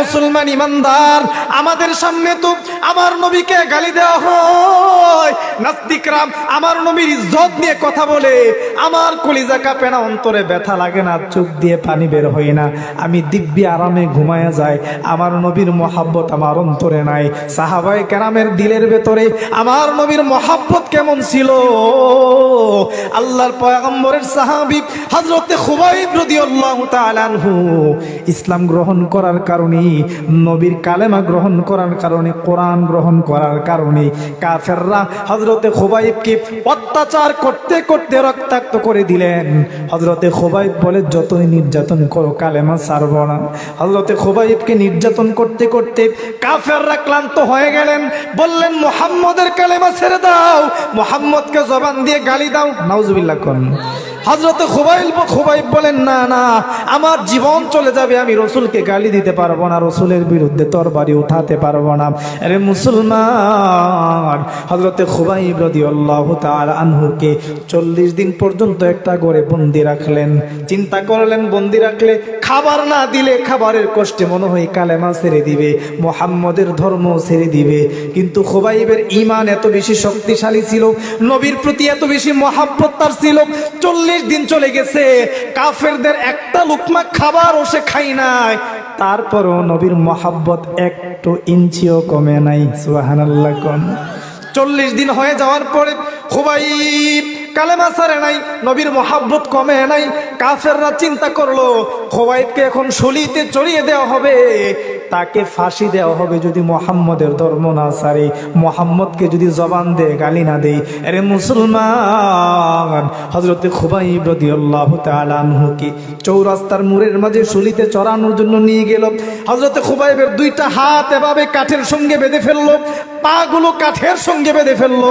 মুসলমান ইমানদার, আমাদের সামনে তো আমার নবীকে গালি দেওয়া হয়। নাস্তিকরা আমার নবীর ইজ্জত নিয়ে কথা বলে, আমার কলিজা কাঁপে না, অন্তরে ব্যথা লাগে না, চোখ দিয়ে পানি বের হয় না। আমি দিব্যি আরামে ঘুমায়া যায় আমার নবীর মহাব্বত আমার অন্তরে নাই। সাহাবাই কেরামের দিলের ভেতরে আমার নবীর মহাব্বত কেমন ছিল? আল্লাহর পয়গম্বরের সাহাবি হযরতে খুবাইব রাদিয়াল্লাহু তাআলা আনহু ইসলাম গ্রহণ করার কারণে নবীর কালেমা গ্রহণ করার কারণে, কোরআন গ্রহণ করার কারণে কাফেররা হজরতে খুবাইবকে অত্যাচার করতে করতে রক্তাক্ত করে দিলেন। হজরতে খুবাইব বলে, যতই নির্যাতন করো, কালেমা ছাড়ব না। হযরতে খুবাইবকে নির্যাতন করতে করতে কাফেররা ক্লান্ত হয়ে গেলেন। বললেন, মোহাম্মদের কালেমা ছেড়ে দাও। মোহাম্মদকে জবান দিয়ে গালি দাও। নাউজুবিল্লাহ কোন। হজরত খুবাইল খুবাইব বলেন, না না, আমার জীবন চলে যাবে, আমি রসুলকে গালি দিতে পারব না, রসুলের বিরুদ্ধে তরবারি উঠাতে পারব না। আরে মুসলমান হজরতে খুবাইব রদি আল্লাহ তার আনহুকে চল্লিশ দিন পর্যন্ত একটা করে বন্দি রাখলেন। চিন্তা করলেন, বন্দি রাখলে খাবার না দিলে খাবারের কষ্টে মনে হয় কালেমা ছেড়ে দিবে, মোহাম্মদের ধর্ম ছেড়ে দিবে। কিন্তু খুবাইবের ইমান এত বেশি শক্তিশালী ছিল, নবীর প্রতি এত বেশি মহাব্বত তার ছিল, চল্লিশ দিন চলে গেছে, কাফেরদের একটা লুকমা খাবারও সে খাই নাই। তারপরও নবীর মহাব্বত একটু ইঞ্চিও কমে নাই, সুবাহানাল্লাহ কোন চল্লিশ দিন হয়ে যাওয়ার পরে খুবাইব কালেমা সারে নাই, নবীর মহাব্বত কমে নাই, কাফেররা চিন্তা করল, খোবাইবকে এখন সলিতে চড়িয়ে দেওয়া হবে। তাকে ফাঁসি দেওয়া হবে যদি মোহাম্মদের ধর্ম না সারে। মোহাম্মদকে যদি জবান দে গালি না দেয় আরে মুসলমান হজরতে খুবাই রদি আল্লাহ তালহুকে চৌরাস্তার মুরের মাঝে শুলিতে চড়ানোর জন্য নিয়ে গেল। হজরতে খুবাইবের দুইটা হাত এভাবে কাঠের সঙ্গে বেঁধে ফেলল। পাগুলো কাঠের সঙ্গে বেঁধে ফেলল।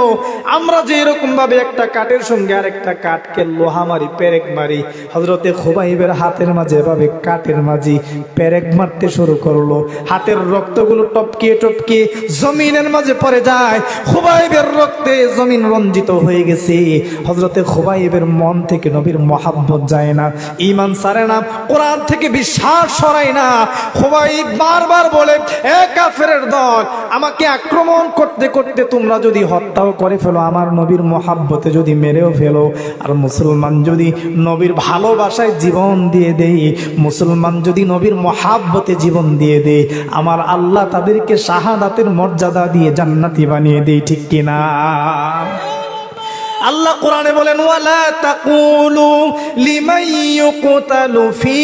আমরা যে এরকম ভাবে একটা কাঠের সঙ্গে আরেকটা কাঠকে লোহা মারি, পেরেক মারি হজরতে খুবাইবের হাতের মাঝে এভাবে কাঠের মাঝে পেরেক মারতে শুরু করল। হাতের রক্তগুলো টপকিয়ে টপকিয়ে জমিনের মাঝে পড়ে যায়। খুবাইবের রক্তে জমিন রঞ্জিত হয়ে গেছে। হজরতে খুবাইবের মন থেকে নবীর মহাব্বত যায় না ইমান সারে না, কোরআন থেকে বিশ্বাস সরায় না। খুবাইব বারবার বলে, এ কাফেরের দল, আমাকে আক্রমণ করতে করতে তোমরা যদি হত্যাও করে ফেলো, আমার নবীর মহাব্বতে যদি মেরেও ফেলো, আর মুসলমান যদি নবীর ভালোবাসায় জীবন দিয়ে দেই, মুসলমান যদি নবীর মহাব্বতে জীবন দিয়ে দেয় আমার আল্লাহ তাদেরকে শাহাদাতের মর্যাদা দিয়ে জান্নাতি বানিয়ে দেয় ঠিক কিনা আল্লাহ কোরআনে বলেন, ওয়ালা তাকুলু লিমান ইউকতালু ফি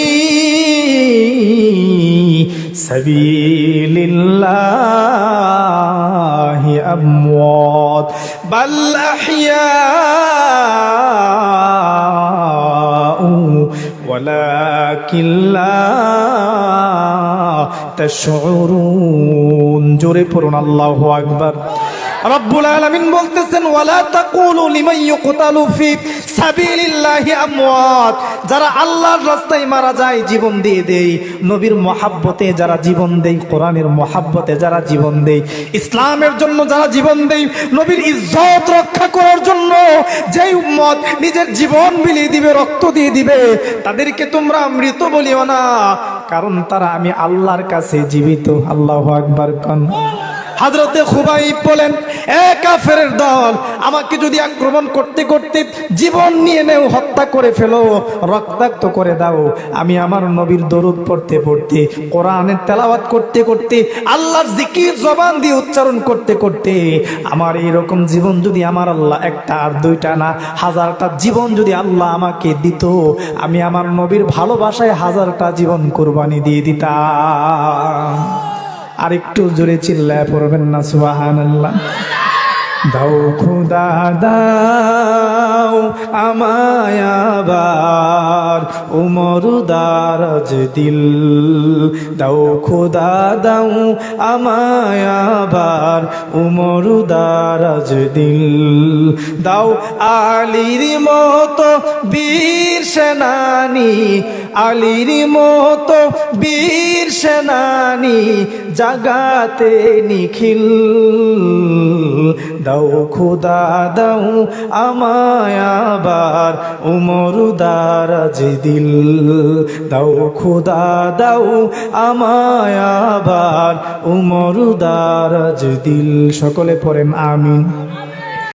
সাবিলিল্লাহি। أموات بل أحياء ولكن لا تشعرون جوري پرون الله أكبر রব্বুল আলামিন বলতেছেন, ওয়ালা তাকুলু লিমান ইউকতালু ফি সাবিলিল্লাহি আমওয়াত। যারা আল্লাহর রাস্তায় মারা যায়, জীবন দিয়ে দেই। নবীর মহাব্বতে যারা জীবন দেই, কোরআনের মহাব্বতে যারা জীবন দেই, ইসলামের জন্য যারা জীবন দেই, নবীর ইজ্জত রক্ষা করার জন্য যেই উম্মত নিজের জীবন বিলিয়ে দিবে, রক্ত দিয়ে দিবে, তাদেরকে তোমরা মৃত বলিও না। কারণ তারা আমি আল্লাহর কাছে জীবিত। আল্লাহু আকবার, কন। হাজরতে খুবাই বলেন, এ কাফের দল, আমাকে যদি আক্রমণ করতে করতে জীবন নিয়ে নেও, হত্যা করে ফেলো, রক্তাক্ত করে দাও। আমি আমার নবীর দরুদ পড়তে পড়তে, কোরআনের তেলাওয়াত করতে করতে, আল্লাহর জিকির জবান দিয়ে উচ্চারণ করতে করতে, আমার এরকম জীবন যদি আমার আল্লাহ একটা আর দুইটা না, হাজারটা জীবন যদি আল্লাহ আমাকে দিত, আমি আমার নবীর ভালোবাসায় হাজারটা জীবন কোরবানি দিয়ে দিতাম। আর একটু জোরে চিল্লায় পড়বেন না সুবাহান আল্লাহ দাও খুদা, দাও আমায় আবার, উমর দারাজ দিল। দাও খুদা, দাও আমায় আবার, উমর দারাজ দিল। দাও আলির মতো বীর সেনানি, আলির মতো বীর সেনানি জাগাতে নিখিল। দাও খোদা, দাও আমায় আবার উমর দারাজ দিল দাও খোদা, দাও আমায় আবার উমর দারাজ দিল সকলে পড়েন আমিন।